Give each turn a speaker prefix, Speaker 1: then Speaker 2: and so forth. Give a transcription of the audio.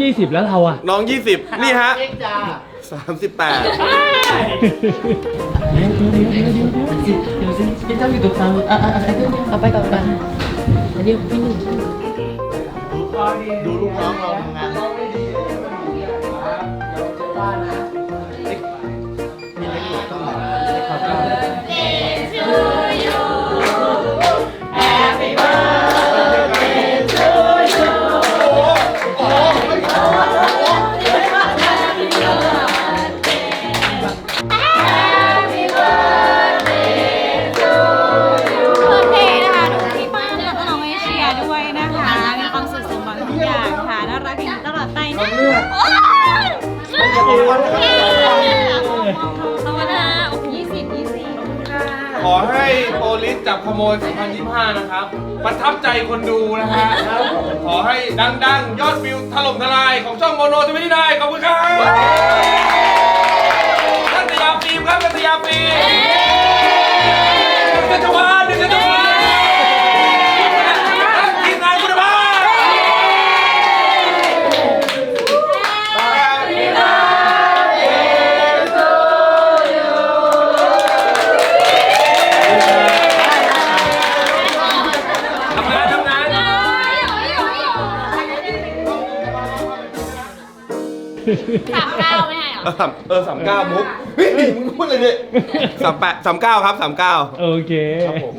Speaker 1: ยี่สิบแล้วเราอะ
Speaker 2: น้อง 20 นี่ฮะ38
Speaker 3: เอาไปก่อนกันอันนี้พี่หนึ่ง
Speaker 2: ดูลูกน้องเราทำงาน
Speaker 4: น่ารักอย่างตลอดไปนะโอ๊ยธรรมดาโอ้ยี่สิบยี่สิบ
Speaker 2: ขอให้โปลิสจับขโมย 2025 นะครับ ประทับใจคนดูนะฮะขอให้ดังๆ ยอดวิวถล่มทลายของช่องโมโนทวิตได้ขอบคุณครับ
Speaker 4: สามเก้าไม่ให้เหรอ
Speaker 2: เออสามเออสามเก้ามุกเฮ้ยมึงพูดเลยเนี่ยสามแปดสามเก้าครับสามเก้า
Speaker 1: โอเค
Speaker 2: ครับผม